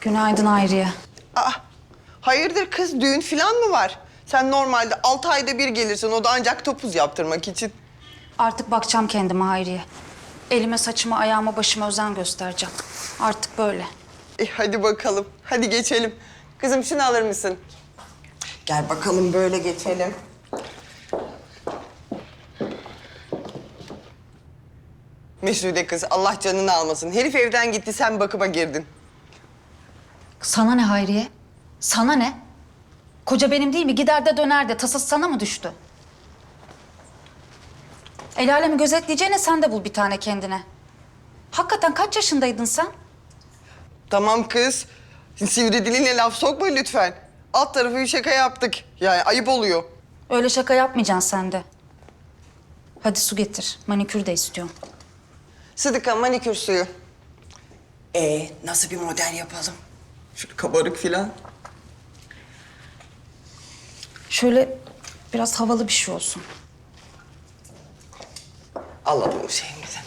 Günaydın Hayriye. Aa, hayırdır kız düğün falan mı var? Sen normalde altı ayda bir gelirsin o da ancak topuz yaptırmak için. Artık bakacağım kendime Hayriye. Elime, saçıma, ayağıma, başıma özen göstereceğim. Artık böyle. E, hadi bakalım hadi geçelim. Kızım şunu alır mısın? Gel bakalım böyle geçelim. Mesude kız Allah canını almasın. Herif evden gitti sen bakıma girdin. Sana ne Hayriye? Sana ne? Koca benim değil mi? Gider de döner de. Tasası sana mı düştü? El alemi gözetleyeceğine sen de bul bir tane kendine. Hakikaten kaç yaşındaydın sen? Tamam kız. Sivri dilinle laf sokma lütfen. Alt tarafı bir şaka yaptık. Yani ayıp oluyor. Öyle şaka yapmayacaksın sen de. Hadi su getir. Manikür de istiyorum. Sıdıka manikür suyu. Ee, nasıl bir model yapalım? Şöyle kabarık filan. Şöyle biraz havalı bir şey olsun. Alalım şeyimizi.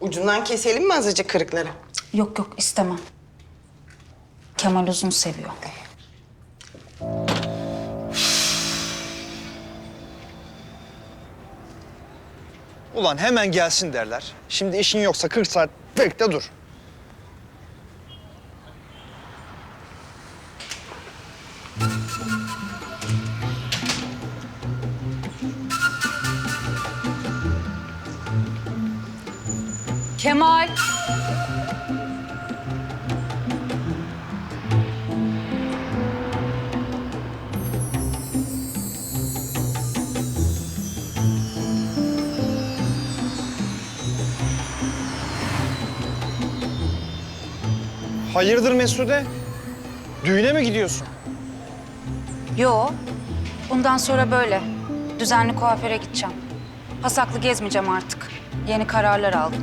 Ucundan keselim mi azıcık kırıkları? Yok yok istemem. Kemal uzun seviyor. Ulan hemen gelsin derler. Şimdi işin yoksa 40 saat bekle dur. Kemal. Hayırdır Mesude? Düğüne mi gidiyorsun? Yo. Bundan sonra böyle. Düzenli kuaföre gideceğim. Pasaklı gezmeyeceğim artık. Yeni kararlar aldım.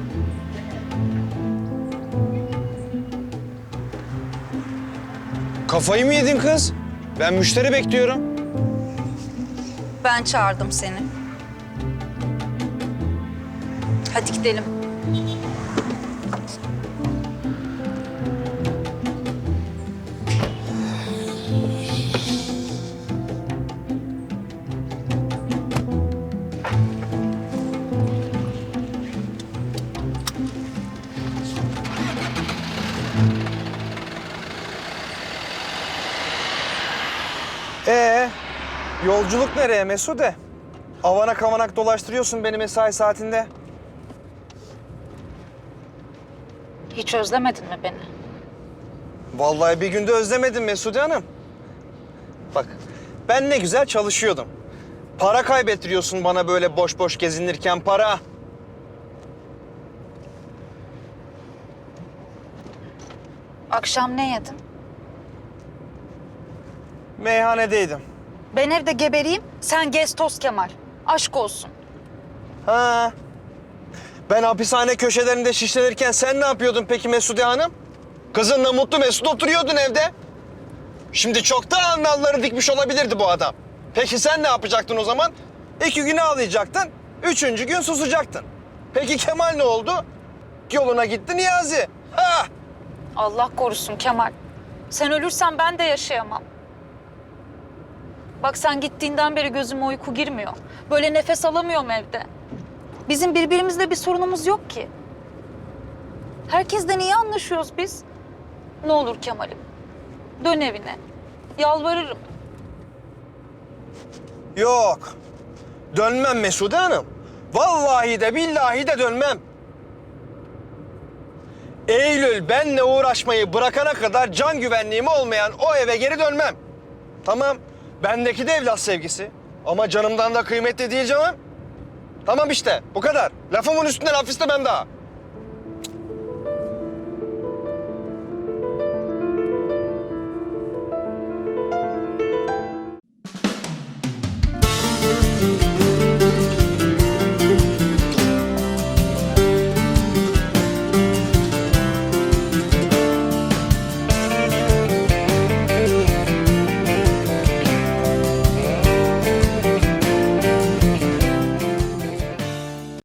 Kafayı mı yedin kız? Ben müşteri bekliyorum. Ben çağırdım seni. Hadi gidelim. Ee, yolculuk nereye Mesude? Avanak avanak dolaştırıyorsun beni mesai saatinde. Hiç özlemedin mi beni? Vallahi bir günde özlemedim Mesude Hanım. Bak, ben ne güzel çalışıyordum. Para kaybettiriyorsun bana böyle boş boş gezinirken para. Akşam ne yedin? Meyhanedeydim. Ben evde gebereyim, sen gez toz Kemal. Aşk olsun. Ha. Ben hapishane köşelerinde şişlenirken sen ne yapıyordun peki Mesude Hanım? Kızınla mutlu mesut oturuyordun evde. Şimdi çoktan nalları dikmiş olabilirdi bu adam. Peki sen ne yapacaktın o zaman? İki gün ağlayacaktın, üçüncü gün susacaktın. Peki Kemal ne oldu? Yoluna gitti Niyazi. Ha! Allah korusun Kemal. Sen ölürsen ben de yaşayamam. Bak sen gittiğinden beri gözüme uyku girmiyor. Böyle nefes alamıyorum evde. Bizim birbirimizle bir sorunumuz yok ki. Herkesle iyi anlaşıyoruz biz. Ne olur Kemal'im. Dön evine. Yalvarırım. Yok. Dönmem Mesude Hanım. Vallahi de billahi de dönmem. Eylül benle uğraşmayı bırakana kadar can güvenliğim olmayan o eve geri dönmem. Tamam. Bendeki de evlat sevgisi. Ama canımdan da kıymetli değil canım. Tamam işte bu kadar. Lafımın üstünden hafif ben daha.